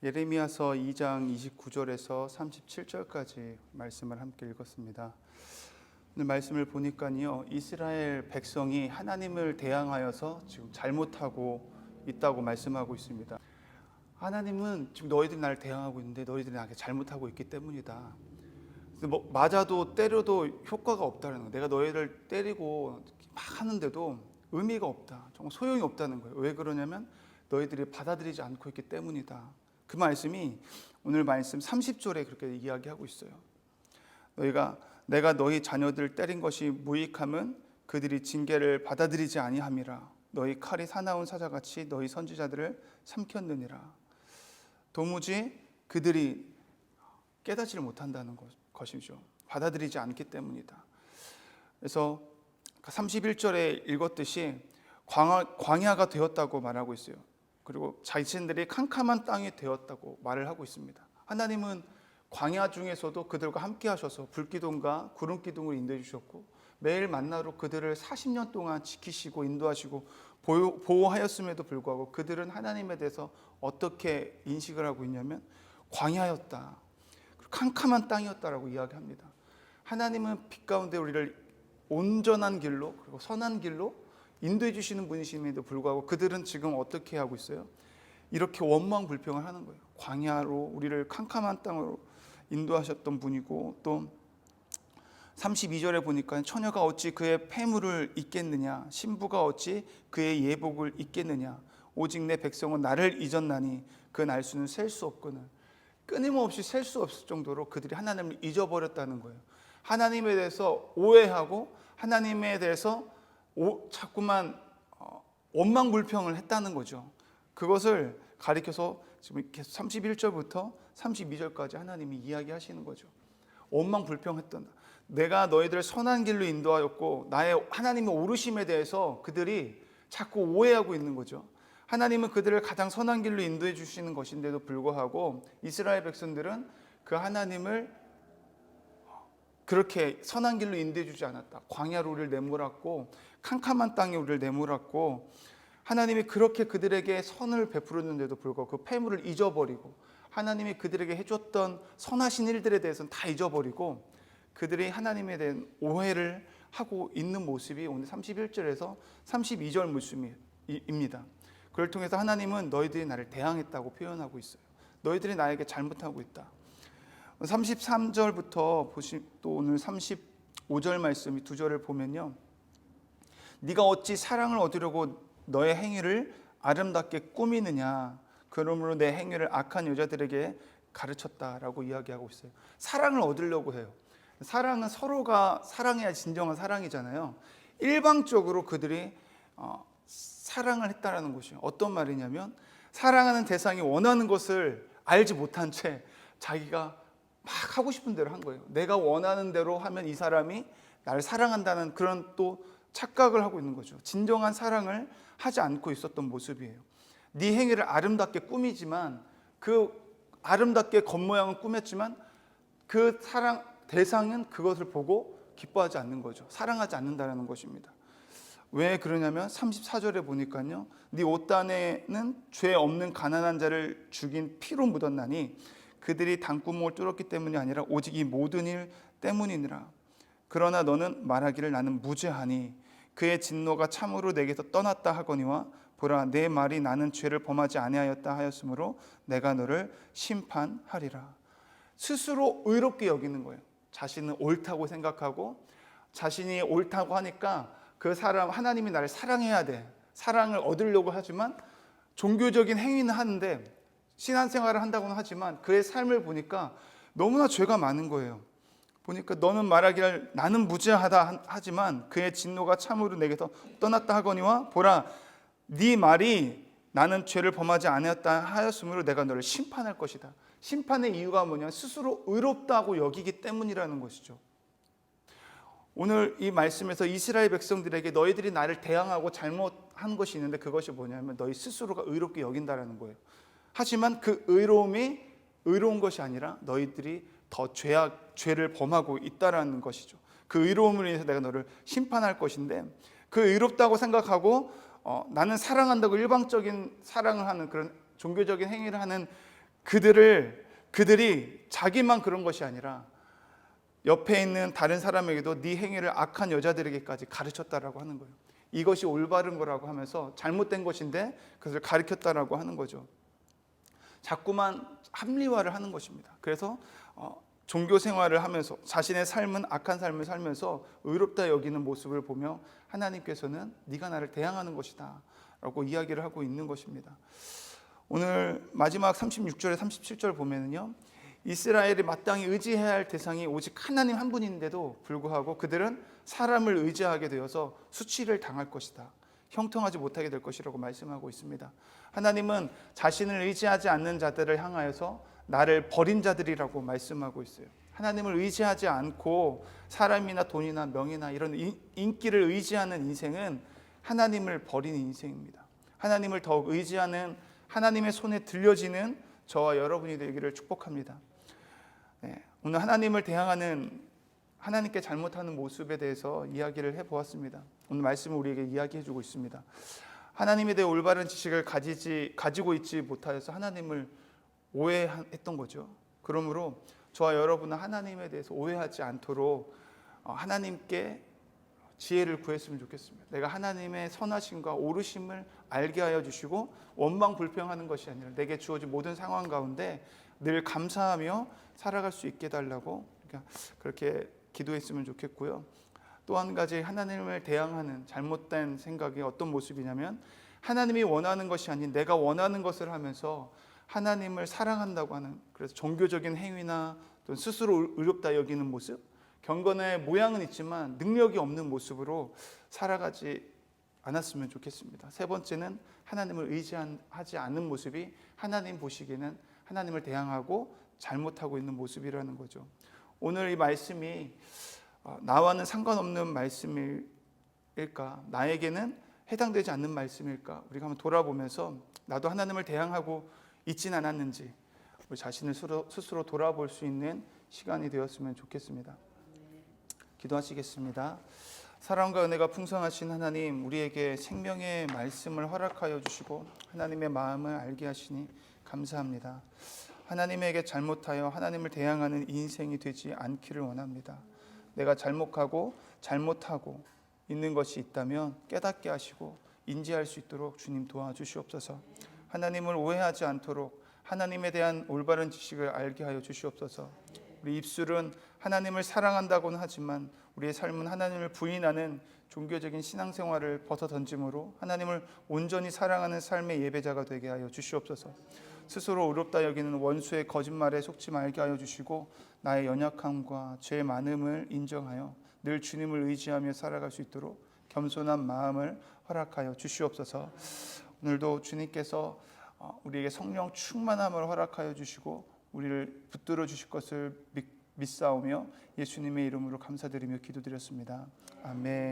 예레미야서 2장 29절에서 37절까지 말씀을 함께 읽었습니다. 오늘 말씀을 보니까요. 이스라엘 백성이 하나님을 대항하여서 지금 잘못하고 있다고 말씀하고 있습니다. 하나님은 지금 너희들이 나를 대항하고 있는데 너희들이 나에게 잘못하고 있기 때문이다. 뭐 맞아도 때려도 효과가 없다는 거. 내가 너희를 때리고 막 하는데도 의미가 없다. 정말 소용이 없다는 거예요. 왜 그러냐면 너희들이 받아들이지 않고 있기 때문이다. 그 말씀이 오늘 말씀 30절에 그렇게 이야기하고 있어요. 너희가 내가 너희 자녀들 때린 것이 무익함은 그들이 징계를 받아들이지 아니함이라. 너희 칼이 사나운 사자같이 너희 선지자들을 삼켰느니라. 도무지 그들이 깨닫지를 못한다는 것, 것이죠. 받아들이지 않기 때문이다. 그래서 31절에 읽었듯이 광야, 광야가 되었다고 말하고 있어요. 그리고 자신들이 캄캄한 땅이 되었다고 말을 하고 있습니다. 하나님은 광야 중에서도 그들과 함께 하셔서 불기둥과 구름 기둥을 인도해 주셨고 매일 만나로 그들을 40년 동안 지키시고 인도하시고 보호, 보호하였음에도 불구하고 그들은 하나님에 대해서 어떻게 인식을 하고 있냐면 광야였다. 캄캄한 땅이었다라고 이야기합니다. 하나님은 빛 가운데 우리를 온전한 길로 그리고 선한 길로 인도해 주시는 분이심에도 불구하고 그들은 지금 어떻게 하고 있어요? 이렇게 원망 불평을 하는 거예요. 광야로 우리를 캄캄한 땅으로 인도하셨던 분이고 또 32절에 보니까 처녀가 어찌 그의 폐물을 잊겠느냐 신부가 어찌 그의 예복을 잊겠느냐 오직 내 백성은 나를 잊었나니 그 날수는 셀 수 없거늘 끊임없이 셀 수 없을 정도로 그들이 하나님을 잊어버렸다는 거예요. 하나님에 대해서 오해하고 하나님에 대해서 오, 자꾸만 어, 원망 불평을 했다는 거죠. 그것을 가리켜서 지금 계속 31절부터 32절까지 하나님이 이야기하시는 거죠. 원망 불평했던 내가 너희들을 선한 길로 인도하였고 나의 하나님의 오르심에 대해서 그들이 자꾸 오해하고 있는 거죠. 하나님은 그들을 가장 선한 길로 인도해 주시는 것인데도 불구하고 이스라엘 백성들은 그 하나님을 그렇게 선한 길로 인도해 주지 않았다. 광야로 우리를 내몰았고 캄캄한 땅에 우리를 내몰았고 하나님이 그렇게 그들에게 선을 베풀었는데도 불구하고 그 폐물을 잊어버리고 하나님이 그들에게 해줬던 선하신 일들에 대해서는 다 잊어버리고 그들이 하나님에 대한 오해를 하고 있는 모습이 오늘 31절에서 32절 말씀입니다. 그걸 통해서 하나님은 너희들이 나를 대항했다고 표현하고 있어요. 너희들이 나에게 잘못하고 있다. 33절부터 보시 또 오늘 35절 말씀 이 두 절을 보면요. 네가 어찌 사랑을 얻으려고 너의 행위를 아름답게 꾸미느냐. 그러므로 내 행위를 악한 여자들에게 가르쳤다라고 이야기하고 있어요. 사랑을 얻으려고 해요. 사랑은 서로가 사랑해야 진정한 사랑이잖아요. 일방적으로 그들이 어, 사랑을 했다라는 것이요. 어떤 말이냐면 사랑하는 대상이 원하는 것을 알지 못한 채 자기가 막 하고 싶은 대로 한 거예요. 내가 원하는 대로 하면 이 사람이 나를 사랑한다는 그런 또 착각을 하고 있는 거죠. 진정한 사랑을 하지 않고 있었던 모습이에요. 네 행위를 아름답게 꾸미지만 그 아름답게 겉모양은 꾸몄지만 그 사랑 대상은 그것을 보고 기뻐하지 않는 거죠. 사랑하지 않는다는 것입니다. 왜 그러냐면 34절에 보니까요. 네 옷단에는 죄 없는 가난한 자를 죽인 피로 묻었나니 그들이 당구멍을 뚫었기 때문이 아니라 오직 이 모든 일 때문이니라. 그러나 너는 말하기를 나는 무죄하니 그의 진노가 참으로 내게서 떠났다 하거니와 보라 내 말이 나는 죄를 범하지 아니하였다 하였으므로 내가 너를 심판하리라. 스스로 의롭게 여기는 거예요. 자신은 옳다고 생각하고 자신이 옳다고 하니까 그 사람 하나님이 나를 사랑해야 돼. 사랑을 얻으려고 하지만 종교적인 행위는 하는데 신앙생활을 한다고는 하지만 그의 삶을 보니까 너무나 죄가 많은 거예요. 보니까 너는 말하기를 나는 무죄하다 하지만 그의 진노가 참으로 내게서 떠났다 하거니와 보라 네 말이 나는 죄를 범하지 아니었다 하였으므로 내가 너를 심판할 것이다. 심판의 이유가 뭐냐? 스스로 의롭다고 여기기 때문이라는 것이죠. 오늘 이 말씀에서 이스라엘 백성들에게 너희들이 나를 대항하고 잘못한 것이 있는데 그것이 뭐냐면 너희 스스로가 의롭게 여긴다라는 거예요. 하지만 그 의로움이 의로운 것이 아니라 너희들이 더 죄악 죄를 범하고 있다라는 것이죠. 그 의로움을 인해서 내가 너를 심판할 것인데 그 의롭다고 생각하고 어, 나는 사랑한다고 일방적인 사랑을 하는 그런 종교적인 행위를 하는 그들을 그들이 자기만 그런 것이 아니라 옆에 있는 다른 사람에게도 네 행위를 악한 여자들에게까지 가르쳤다라고 하는 거예요. 이것이 올바른 거라고 하면서 잘못된 것인데 그것을 가르쳤다라고 하는 거죠. 자꾸만 합리화를 하는 것입니다. 그래서 어, 종교 생활을 하면서 자신의 삶은 악한 삶을 살면서 의롭다 여기는 모습을 보며 하나님께서는 네가 나를 대항하는 것이다 라고 이야기를 하고 있는 것입니다. 오늘 마지막 36절에 37절 보면은요. 이스라엘이 마땅히 의지해야 할 대상이 오직 하나님 한 분인데도 불구하고 그들은 사람을 의지하게 되어서 수치를 당할 것이다. 형통하지 못하게 될 것이라고 말씀하고 있습니다. 하나님은 자신을 의지하지 않는 자들을 향하여서 나를 버린 자들이라고 말씀하고 있어요. 하나님을 의지하지 않고 사람이나 돈이나 명예나 이런 인- 인기를 의지하는 인생은 하나님을 버린 인생입니다. 하나님을 더욱 의지하는 하나님의 손에 들려지는 저와 여러분이 되기를 축복합니다. 네, 오늘 하나님을 대항하는 하나님께 잘못하는 모습에 대해서 이야기를 해 보았습니다. 오늘 말씀을 우리에게 이야기해 주고 있습니다. 하나님에 대해 올바른 지식을 가지지 가지고 있지 못하여서 하나님을 오해했던 거죠. 그러므로 저와 여러분은 하나님에 대해서 오해하지 않도록 어, 하나님께 지혜를 구했으면 좋겠습니다. 내가 하나님의 선하심과 오르심을 알게 하여 주시고 원망 불평하는 것이 아니라 내게 주어진 모든 상황 가운데 늘 감사하며 살아갈 수 있게 달라고 그러니까 그렇게 기도했으면 좋겠고요. 또 한 가지 하나님을 대항하는 잘못된 생각이 어떤 모습이냐면 하나님이 원하는 것이 아닌 내가 원하는 것을 하면서 하나님을 사랑한다고 하는 그래서 종교적인 행위나 또 스스로 의롭다 여기는 모습 경건의 모양은 있지만 능력이 없는 모습으로 살아가지 않았으면 좋겠습니다. 세 번째는 하나님을 의지하지 않는 모습이 하나님 보시기에는 하나님을 대항하고 잘못하고 있는 모습이라는 거죠. 오늘 이 말씀이 어, 나와는 상관없는 말씀일까? 나에게는 해당되지 않는 말씀일까? 우리가 한번 돌아보면서 나도 하나님을 대항하고 있진 않았는지 우리 자신을 스스로, 돌아볼 수 있는 시간이 되었으면 좋겠습니다. 기도하시겠습니다. 사랑과 은혜가 풍성하신 하나님, 우리에게 생명의 말씀을 허락하여 주시고 하나님의 마음을 알게 하시니 감사합니다. 하나님에게 잘못하여 하나님을 대항하는 인생이 되지 않기를 원합니다. 내가 잘못하고 잘못하고 있는 것이 있다면 깨닫게 하시고 인지할 수 있도록 주님 도와주시옵소서. 하나님을 오해하지 않도록 하나님에 대한 올바른 지식을 알게 하여 주시옵소서. 우리 입술은 하나님을 사랑한다고는 하지만 우리의 삶은 하나님을 부인하는 종교적인 신앙생활을 벗어 던짐으로 하나님을 온전히 사랑하는 삶의 예배자가 되게 하여 주시옵소서. 스스로 의롭다 여기는 원수의 거짓말에 속지 말게 하여 주시고 나의 연약함과 죄 많음을 인정하여 늘 주님을 의지하며 살아갈 수 있도록 겸손한 마음을 허락하여 주시옵소서. 오늘도 주님께서 어, 우리에게 성령 충만함을 허락하여 주시고 우리를 붙들어 주실 것을 믿, 믿사오며 예수님의 이름으로 감사드리며 기도드렸습니다. 아멘.